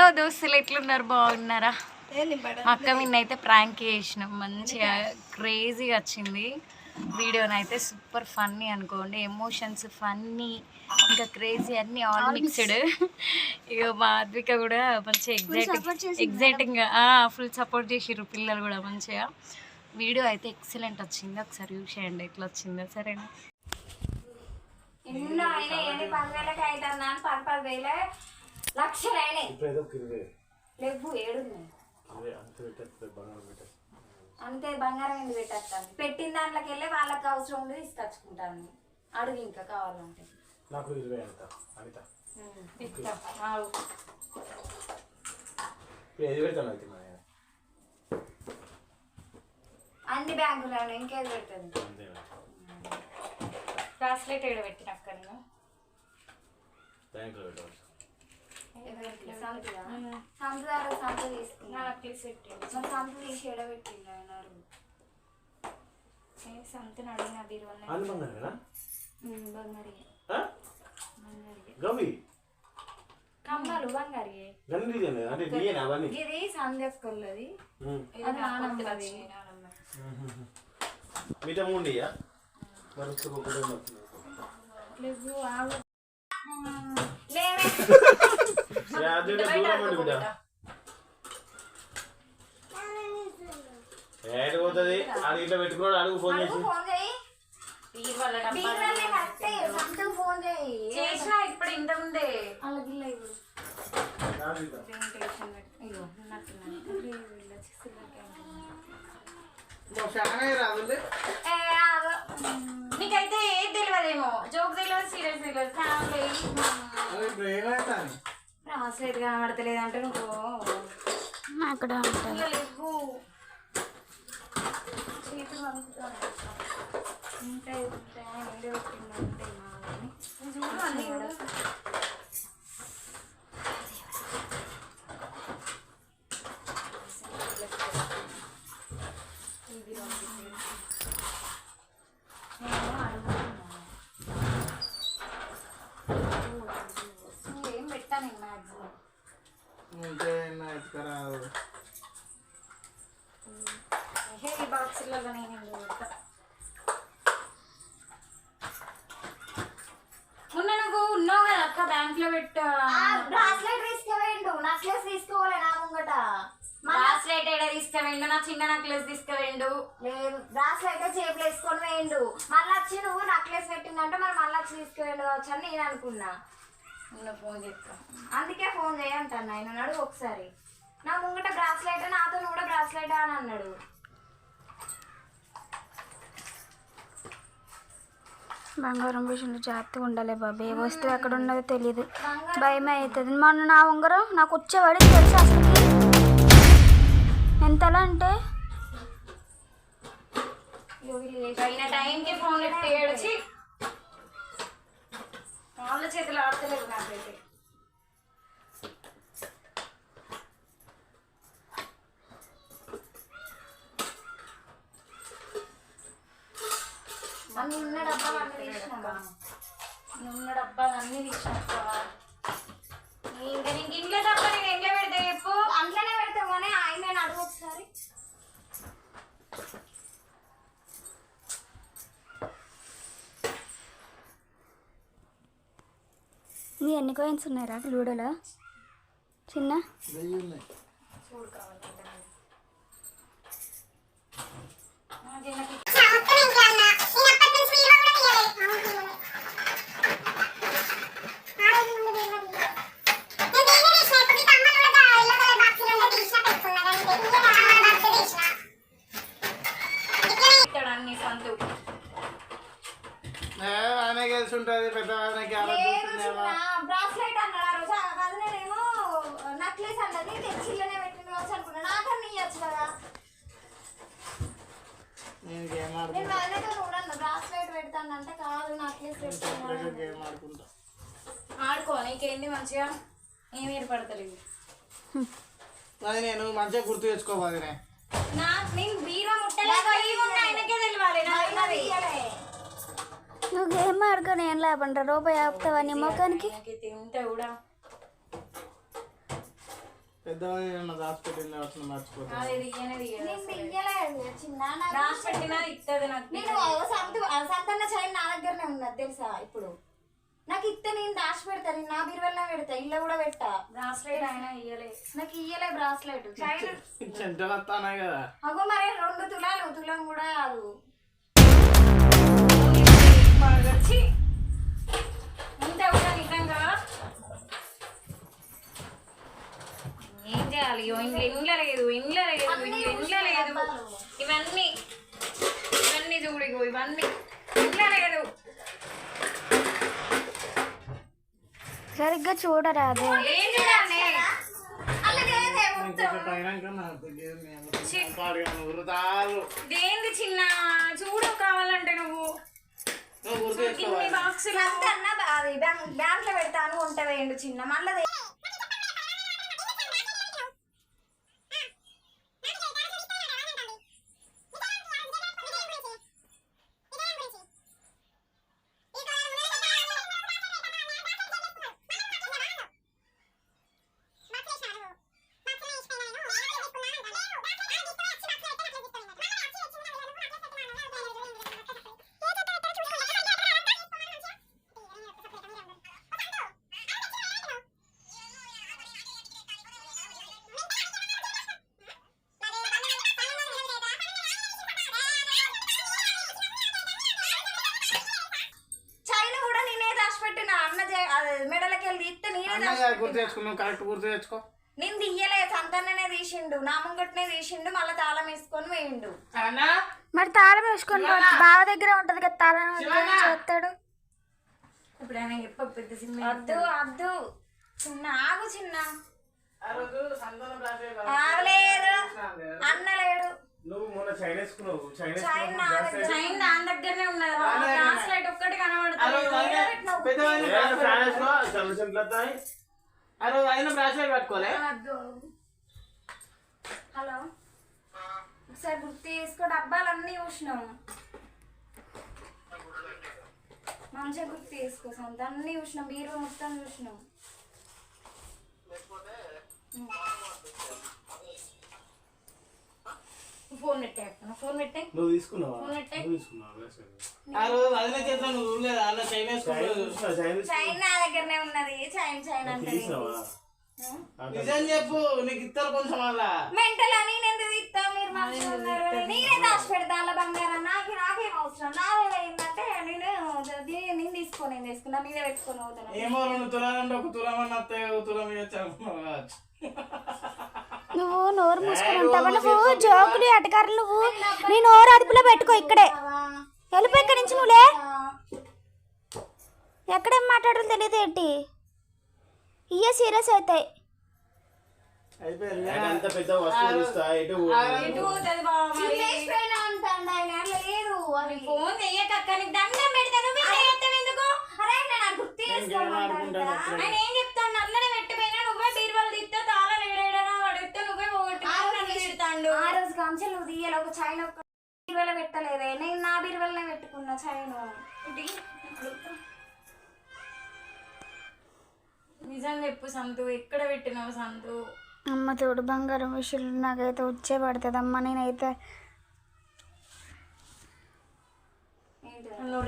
Hello దోస్తులు ఎట్లున్నారు? బాగున్నారా? మా అక్క విన్న అయితే ప్రాంక్ చేసినాం. మంచిగా క్రేజీగా వచ్చింది. వీడియోని అయితే సూపర్ ఫన్నీ అనుకోండి. ఎమోషన్స్ ఫన్నీ ఇంకా క్రేజీ అన్ని ఆల్ మిక్స్డ్ ఇక మా అద్విక కూడా మంచిగా ఎగ్జైటింగ్ ఎగ్జైటింగ్గా ఫుల్ సపోర్ట్ చేసిర్రు పిల్లలు కూడా మంచిగా. వీడియో అయితే ఎక్సలెంట్ వచ్చింది. ఒకసారి చూసేయండి ఎట్లా వచ్చిందో. సరేనా? ఎన్నో అయినాయి ఎన్ని పదివేలకి అవుతుందా? అని పది పది వేలే లక్షలు అయినాయి లేవు ఏడున్నాయి. అంతే బంగారం ఎందుకు పెట్టేస్తాను పెట్టిన దాంట్లోకి వెళ్ళి వాళ్ళకి అవసరం ఉంది తీసుకొచ్చుకుంటాను. అడుగు ఇంకా కావాలంటే. నాకు ఇరవై అంత అనిత. ఏది పెడతాను అయితే మరి? అన్ని బ్యాంకులో ఇంకేది పెట్టదు? అంతేనా బ్రాస్లెట్ ఏడ పెట్టిన అక్క నేను బ్యాంకులో పెట్టవచ్చు. సంతు మరి సంతు తీసి ఎడబెట్టిండు ఆయన అడుగు సంతను అడిగిన బీరువల్ అది బంగారేనా బంగారి ఆ? బంగారి గవి కమ్మలు బంగారి గన్ని ఇదేనా? అంటే నీయేనా అవన్నీ. ఇది సందేశకొల్లది ఉమ్. అది. నానమ్మది మీట ముండియా ఏడు పోతుంది అది ఇట్లా పెట్టుకున్నాడు అడుగు ఫోన్ చేసి చేసినా ఇప్పుడు ఇంత ముందే. నీకైతే ఏది తెలియదేమో జోక్ తెలియదు సీరియస్ తెలియదు ఫ్యామిలీ రాసలేదు కనబడతలేదు అంటే నువ్వు అక్కడ చేతులు. ఉంటాయి ఉంటాయి. ఏదో పెట్టిండు ఉంటాయి మా అన్నీ కూడా. నేను అడుగుతున్నాను. నువ్వేం పెట్టాను నేను మ్యాక్సిమం హెవీ బాక్సులలో నేను మొన్న నువ్వు ఉన్నావు కదా అక్క బ్యాంక్లో పెట్టా బ్రాస్లెట్ తీసుకువేండు నక్లెస్ తీసుకోవాలి నా ముంగట. బ్రాస్లెట్ ఏడా తీసుకువెండు నా చిన్న నెక్లెస్ తీసుకువెండు లేదు బ్రాస్లెట్ చేపులు వేసుకొని వేయండు మళ్ళీ వచ్చి నువ్వు నక్లెస్ పెట్టిందంటే మరి మళ్ళీ వచ్చి తీసుకువేండు కావచ్చు అని నేను అనుకున్నా. నిన్న ఫోన్ చేస్తా. అందుకే ఫోన్ చేయంటాను ఆయన అన్నాడు ఒకసారి. నా ముంగట బ్రాస్లెట్ నాతో కూడా బ్రాస్లెట్ అని అన్నాడు. బంగారం విషయంలో జాగ్రత్తగా ఉండాలి బాబు. ఏ వస్తువు ఎక్కడ ఉన్నదో తెలియదు భయం అవుతుంది. మొన్న నా ఉంగరం నాకు వచ్చేవాడి తెలుసు అసలు ఎంతలా అంటే? అయిన టైంకి ఫోన్ ఎత్తి ఏడ్చి వాళ్ళ చేతులు ఆడతలేదు నాకైతే. అన్ని ఉన్న డబ్బాలు అన్ని తీసినావా? నున్న డబ్బాలు అన్నీ తీసినట్టువా ఇంకా నీకు ఇంట్లో డబ్బా నేను ఎంట్లో పెడతా చెప్పు. అందులోనే పెడతావు కానీ ఆయన నేను అడుగు ఒకసారి. నీ ఎన్ని కాయిన్స్ ఉన్నాయరా? లూడోలో చిన్న? ఇస్తాడు అన్ని సంతు ఆయన కలిసి ఉంటుంది పెద్ద ఆయనకి అలా చూస్తుందేమో. బ్రాస్లెట్ అన్నాడు ఆ రోజు. ఆ కాదు నేనేమో నక్లెస్ అన్నది తెచ్చిల్లనే పెట్టింది కావచ్చు అనుకున్నా. నాకన్నా ఇయ్యచ్చు కదా. నేను వాళ్ళతో బ్రాస్లెట్ పెడతానంటే కాదు నక్లెస్ పెడతాను ఆడుకో నీకేంది మంచిగా? ఏం ఏర్పడతలేదు. అది నేను మంచిగా గుర్తు తెచ్చుకోవాలి నేను బీరో గేమ్ ఆడుకొని ఏం లాభంట రూపాయి ఆపుతావా నీ ముఖానికి? దగ్గరనే ఉన్నది తెలుసా ఇప్పుడు? నాకు ఇస్తే నేను దాచి పెడతా నేను నా బీరువెల్లా పెడతా ఇల్లు కూడా పెట్టా. బ్రాస్లెట్ అయినా ఇయ్యలే. నాకు ఇయ్యలే బ్రాస్లెట్. అగో మరి రెండు తులాలు తులం కూడా కాదు. వచ్చి ఇంత కూడా నిజంగా ఏం చేయాలి? ఇగో ఇంట్లో ఇంట్లో లేదు ఇంట్లో లేదు ఇంట్లో లేదు. ఇవన్నీ ఇవన్నీ చూడు ఇగో ఇవన్నీ. ఇంట్లో లేదు. సరిగ్గా చూడరాదే దేంది చిన్న? చూడు కావాలంటే నువ్వు. ఇన్ని తెచ్చుకోవాలి బాక్సులు సంత అన్న అది బ్యాంక్ బ్యాంక్లో పెడతాను వంట వేయండు చిన్న. మళ్ళీ గుర్తు తెచ్చుకున్నావు కరెక్ట్ గుర్తు తెచ్చుకో. నేను తీయలే సంతన్ననే తీసిండు. నా ముంగట్నే తీసిండు మళ్ళీ తాళం వేసుకొని వేయండు. అన్నా మరి తాళం వేసుకొని పోవచ్చు. బావ దగ్గర ఉంటది కదా తాళం చేస్తాడు? ఇప్పుడు ఆయన చెప్ప పెద్ద సినిమా వద్దు వద్దు. చిన్న ఆగు చిన్న. ఆ రోజు సంతానం రాసే ఆగలేదు. అన్న లేడు. నువ్వు మొన్న చైన్ చైన్ చైన్ నా దగ్గర చైన్ దాని దగ్గరనే ఉన్నది గ్లాస్ లైట్ ఒక్కటి ఆ రోజు కనబడుతుంది చల్ల చెంట్లు వస్తాయి ఆ రోజు ఆయన బ్రాస్లెట్ పట్టుకోలే? హలో. ఒకసారి గుర్తు చేసుకో డబ్బాలన్నీ చూసినాం మంచిగా గుర్తు చేసుకో సొంత అన్నీ చూసినాం బీరువా మొత్తం చూసినాం ఫోన్ పెట్టే ఫోన్ పెట్టే? నువ్వు తీసుకున్నావా? ఫోన్ పెట్టే. నువ్వు తీసుకున్నావా? ఆ రోజు అదినే చేస్తా నువ్వు చూడలేదు అలా చైన్ చైన్ చైన్ నా దగ్గరనే ఉన్నది. చైన్ చైన్ అంటే నిజం చెప్పు నీకు ఇస్తారు కొంచెం అలా. మెంటల్ అని నేను ఇస్తా మీరు మంచిగా ఉన్నారు నేనే దాచి పెడతా అలా బంగారం. నాకు నాకేం అవసరం? నాదే ఏంటంటే నేను అది నేను తీసుకోని నేను తీసుకున్నా మీదే పెట్టుకొని పోతాను ఏమో రెండు తులాలంటే ఒక తులం అన్న తులం ఇవ్వచ్చు నువ్వు నోరు మూసుకొని ఉంటావా? నువ్వు జోకులు అటకారులు నువ్వు. నీ నోరు అదుపులో పెట్టుకో ఇక్కడే. వెళ్ళిపో ఇక్కడి నుంచి నువ్వులే ఎక్కడేం మాట్లాడాలో తెలియదు ఏంటి? ఇయ్య సీరియస్ అవుతాయి. ఫోన్ చెయ్యకక్క నీకు దండం పెడతాను ఆయన ఏం చెప్తాను అట్లనే పెట్టిపోయినా నువ్వే బీరువాలు తీస్తే తాళాలు ఏడేడనా అడిగితే నువ్వే పోగొట్టు నన్ను తిడతాండు ఆ రోజు కాంచెలు నువ్వు తీయాలి ఒక చైన్ ఒక బీరువాలో పెట్టలేదే. నేను నా బీరువాలోనే పెట్టుకున్నా చైన్. నిజం చెప్పు సంతు. ఎక్కడ పెట్టినావు సంతు? అమ్మ తోడు బంగారం విషయంలో నాకైతే వచ్చే పడుతుంది. అమ్మ నేనైతే నన్ను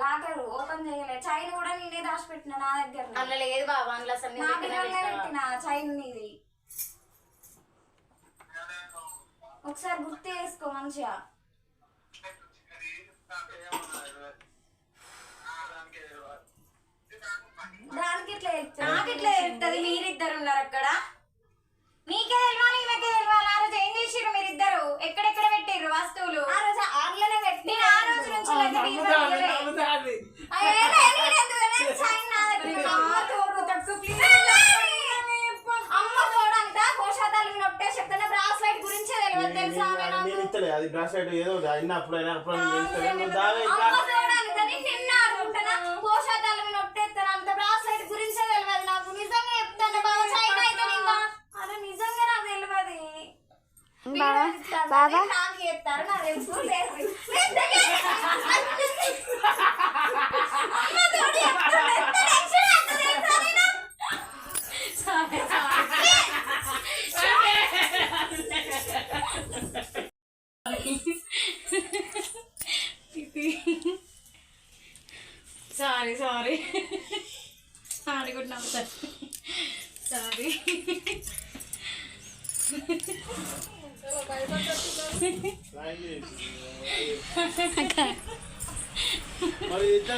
లాకర్ ఓపెన్ చేయలే. చైన్ కూడా నేనే దాచి పెట్టిన నా దగ్గర లేదు బాబా అందులో అసలు నా బీరువాలోనే పెట్టిన చైన్ నీది. ఒకసారి గుర్తు చేసుకో మంచిగా. దానికి ఇట్లా నాకు ఇట్లా చెప్తుంది మీరిద్దరు ఉన్నారు అక్కడ నీకే తెలియాలి ఈమెకే తెలియాలి ఆ రోజు ఏం చేసిర్రు మీరిద్దరు ఎక్కడెక్కడ పెట్టిర్రు వస్తువులు ఆ రోజు ఆన్లైన్ పెట్టి నేను ఆ రోజు నుంచి అయితే బీరువాలో తీయలే. అమ్మ తోడు తక్కువ ప్లీజ్ అమ్మ చూడంట కోశాతాలు నొట్టే చెప్తానే బ్రాస్లైట్ గురించే తెలియదు తెలుసా తెలుస్తలే అది బ్రాస్లెట్ ఏదో అయినా అప్పుడైనా అప్పుడైనా తెలుస్తలే నువ్వు దావే ఇట్లా అమ్మ చూడాలి కానీ సారీ సారీ సారీ కూడా నవ్వుతారు సారీ మరి ఇట్లా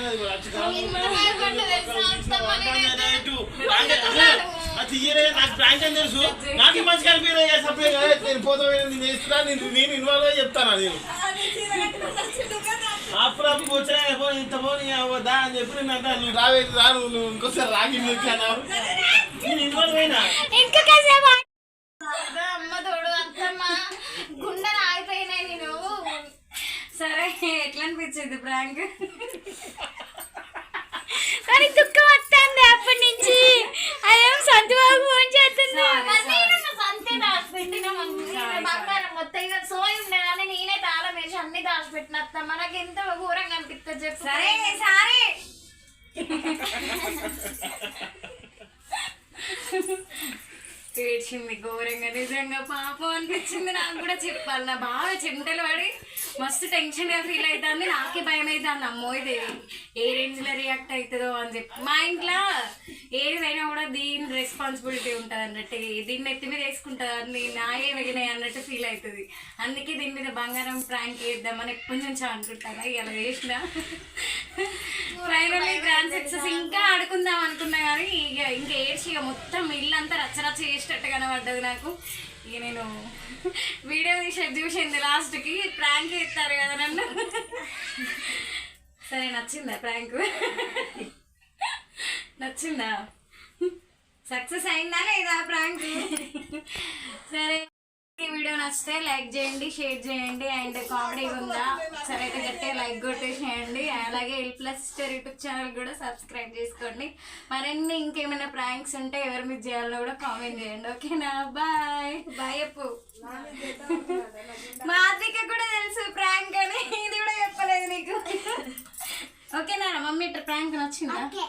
కాదు, తీయరే, నాకు ప్రాంక్ అని తెలుసు. నాకు మంచి కలిపి సప్లై నేను పోతా నేను వేస్తున్నా నేను నేను ఇన్వాల్వ్ అయ్యి చెప్తాను నేను? అప్పుడప్పుడు వచ్చినా పో ఇంత పోనీ అవ్వదా అని చెప్పి నేను అంటే నువ్వు రావేది రా నువ్వు ఇంకోసారి రాగి అన్నావు. నేను ఇన్వాల్వ్ అయినా? అమ్మ తోడు అత్తమ్మ గుండెలు ఆగిపోయినాయి నేను. సరే ఎట్లా అనిపించింది ప్రాంక్? కానీ దుఃఖం అప్పటి నుంచి అదేం సంతబాబు ఫోన్ చేస్తుంది మరి నేను సంతే దాచిపెట్టిన బంగారం మొత్తం ఇక సోయి ఉండే కానీ నేనే తాళం వేసి అన్ని దాచిపెట్టిన అత్తమ్మ నాకు ఎంత ఘోరంగా అనిపిస్తుంది చెప్పు. సరే సరే. ఏడ్చింది ఘోరంగా నిజంగా పాపం అనిపించింది. నాకు కూడా చెప్పాలి నా బాగా చెమటలు పడి మస్తు టెన్షన్గా ఫీల్ అవుతుంది నాకే భయం అవుతుంది అమ్మో ఇది ఏ రేంజ్లో రియాక్ట్ అవుతుందో అని చెప్పి. మా ఇంట్లో ఏదైనా కూడా దీని రెస్పాన్సిబిలిటీ ఉంటుంది అన్నట్టు దీన్ని ఎత్తి మీద వేసుకుంటుంది నాయే మిగినాయి అన్నట్టు ఫీల్ అవుతుంది అందుకే దీని మీద బంగారం ప్రాంక్ చేద్దామని ఎప్పటి నుంచో అనుకుంటాను ఇలా వేసిన ఫైనల్లీ గ్రాండ్ సక్సెస్ కానీ ఇక ఇంకా ఏడ్చి ఇక మొత్తం ఇల్లంతా రచ్చరచ్చ చేసేటట్టు కనబడ్డది నాకు. ఇక నేను వీడియో తీసి చూసింది లాస్ట్కి ప్రాంక్ చేస్తారు కదా నన్ను. సరే నచ్చిందా ప్రాంక్ నచ్చిందా? సక్సెస్ అయిందా లేదా ప్రాంక్ సరే ఈ వీడియో నచ్చితే లైక్ చేయండి షేర్ చేయండి అండ్ కామెడీ ఉందా? సరే అయితే లైక్ కొట్టేసేయండి. అలాగే L plus star YouTube channel కూడా సబ్స్క్రైబ్ చేసుకోండి. మరిన్ని ఇంకేమైనా ప్రాంక్స్ ఉంటే ఎవరు మీరు చేయాలో కూడా కామెంట్ చేయండి. ఓకేనా? బాయ్ బాయ్ చెప్పు మా అద్దెకి కూడా తెలుసు ప్రాంక్ అని. ఇది కూడా చెప్పలేదు నీకు. ఓకేనా? మమ్మీ ఇట్లా ప్రాంక్ నచ్చిందా? ఓకే.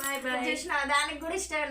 బాయ్ బాయ్ చూసిన దానికి కూడా ఇష్టం